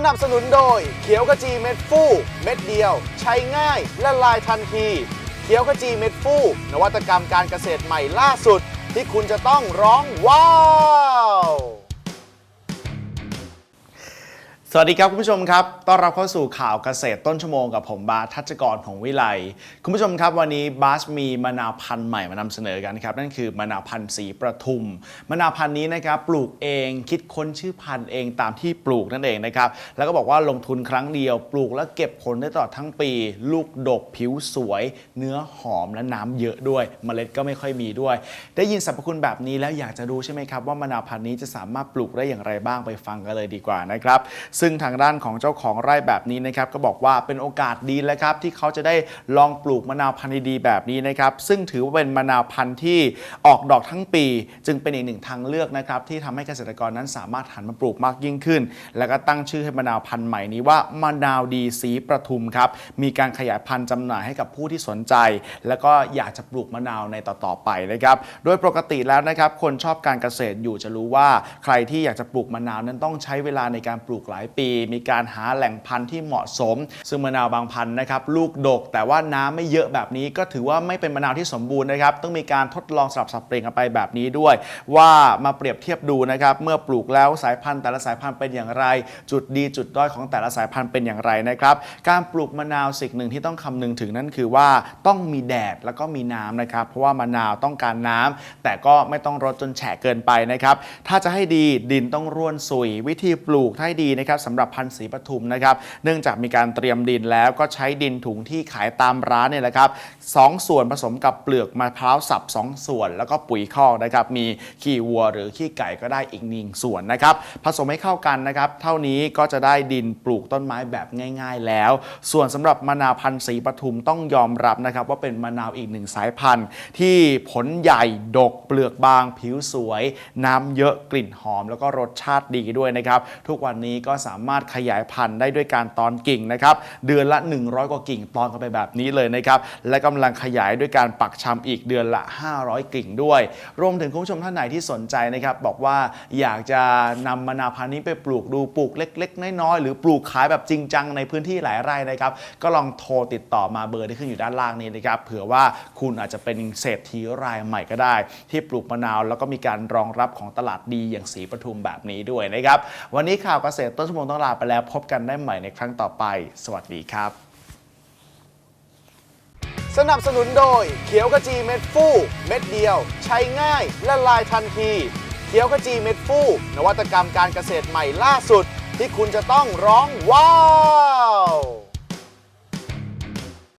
สนับสนุนโดย เขียวขจีเม็ดฟูเม็ดเดียว ใช้ง่ายละลายทันที เขียวขจีเม็ดฟูนวัตกรรมการเกษตรใหม่ล่าสุด ที่คุณจะต้องร้องว้าว สวัสดีครับคุณผู้ชมครับ ต้อนรับเข้าสู่ข่าวเกษตรต้นชั่วโมงกับผมบาสทัชกรของวิไล คุณผู้ชมครับวันนี้บาสมีมะนาวพันธุ์ใหม่มานำเสนอกันครับ นั่นคือมะนาวพันธุ์สีประทุม มะนาวพันธุ์นี้นะครับปลูกเองคิดค้นชื่อพันธุ์เองตามที่ปลูกนั่นเองนะครับ แล้วก็บอกว่าลงทุนครั้งเดียว ปลูกแล้วเก็บผลได้ตลอดทั้งปี ลูกดกผิวสวย เนื้อหอมและน้ำเยอะด้วย เมล็ดก็ไม่ค่อยมีด้วย ได้ยินสรรพคุณแบบนี้แล้วอยากจะรู้ใช่ไหมครับว่ามะนาวพันธุ์นี้จะสามารถปลูกได้อย่างไรบ้างไปฟังกันเลยดีกว่านะครับซึ่งทางด้านของเจ้าของไร่แบบนี้นะครับก็บอกว่าเป็นโอกาสดีแล้วครับที่เขาจะได้ลองปลูกมะนาวพันธุ์ดีๆแบบนี้นะครับซึ่งถือว่าเป็นมะนาวพันธุ์ที่ออกดอกทั้งปี จึงเป็นอีกหนึ่งทางเลือกนะครับที่ทำให้เกษตรกรนั้นสามารถหันมาปลูกมากยิ่งขึ้น แล้วก็ตั้งชื่อให้มะนาวพันธุ์ใหม่นี้ว่ามะนาวดีสีประทุมครับมีการขยายพันธุ์จำหน่ายให้กับผู้ที่สนใจ แล้วก็อยากจะปลูกมะนาวในต่อๆไปนะครับโดยปกติแล้วนะครับคนชอบการเกษตรอยู่จะรู้ว่า ใครที่อยากจะปลูกมะนาวนั้นต้องใช้เวลาในการปลูกหลายปี มีการหาแหล่งพันธุ์ที่เหมาะสม ซึ่งมะนาวบางพันธุ์นะครับลูกดก แต่ว่าน้ำไม่เยอะแบบนี้ก็ถือว่าไม่เป็นมะนาวที่สมบูรณ์นะครับต้องมีการทดลองสลับสับเปลี่ยนกันไปแบบนี้ด้วย ว่ามาเปรียบเทียบดูนะครับเมื่อปลูกแล้วสายพันธุ์แต่ละสายพันธุ์เป็นอย่างไร จุดดีจุดด้อยของแต่ละสายพันธุ์เป็นอย่างไรนะครับการปลูกมะนาวสิ่งหนึ่งที่ต้องคำนึงถึงนั่นคือว่าต้องมีแดดแล้วก็มีน้ำนะครับเพราะว่ามะนาวต้องการน้ำแต่ก็ไม่ต้องรดจนแฉะเกินไปนะครับถ้าจะให้ดีดินต้องร่วนซุย วิธีปลูกให้ดีนะครับสำหรับพันธุ์สีปทุมนะครับ เนื่องจากมีการเตรียมดินแล้วก็ใช้ดินถุงที่ขายตามร้านเนี่ยแหละครับสองส่วนผสมกับเปลือกมะพร้าวสับสองส่วน แล้วก็ปุ๋ยคอกนะครับ มีขี้วัวหรือขี้ไก่ก็ได้อีกหนึ่งส่วนนะครับ ผสมให้เข้ากันนะครับ เท่านี้ก็จะได้ดินปลูกต้นไม้แบบง่าย ๆ แล้ว ส่วนสำหรับมะนาวพันธุ์สีปทุมต้องยอมรับนะครับ ว่าเป็นมะนาวอีกหนึ่งสายพันธุ์ ที่ผลใหญ่ดกเปลือกบาง ผิวสวย น้ำเยอะกลิ่นหอม แล้วก็รสชาติดีด้วยนะครับ ทุกวันนี้ก็สามารถขยายพันธุ์ได้ด้วยการตอนกิ่งนะครับเดือนละ 100 กว่ากิ่งตอนกันไปแบบนี้เลยนะครับและกำลังขยายด้วยการปักชำอีกเดือนละ 500 กิ่งด้วย รวมถึงคุณผู้ชมท่านไหนที่สนใจนะครับบอกว่าอยากจะนำมะนาวพันธุ์นี้ไปปลูกดูปลูกเล็ก ๆ น้อยๆหรือปลูกขายแบบจริงจังในพื้นที่หลายไร่นะครับก็ลองโทรติดต่อมาเบอร์ที่ขึ้นอยู่ด้านล่างนี้นะครับเผื่อว่าคุณอาจจะเป็นเศรษฐีรายใหม่ก็ได้ ที่ปลูกมะนาวแล้วก็มีการรองรับของตลาดดีอย่างสีปทุมแบบนี้ด้วยนะครับวันนี้ข่าวเกษตรต้นชั่วโมงต้องลาไปแล้วพบกันได้ใหม่ในครั้งต่อไป สวัสดีครับ สนับสนุนโดยเขียวขจีเม็ดฟูเม็ดเดียว ใช้ง่ายและลายทันทีเขียวขจีเม็ดฟูนวัตกรรมการเกษตรใหม่ล่าสุด ที่คุณจะต้องร้องว้าว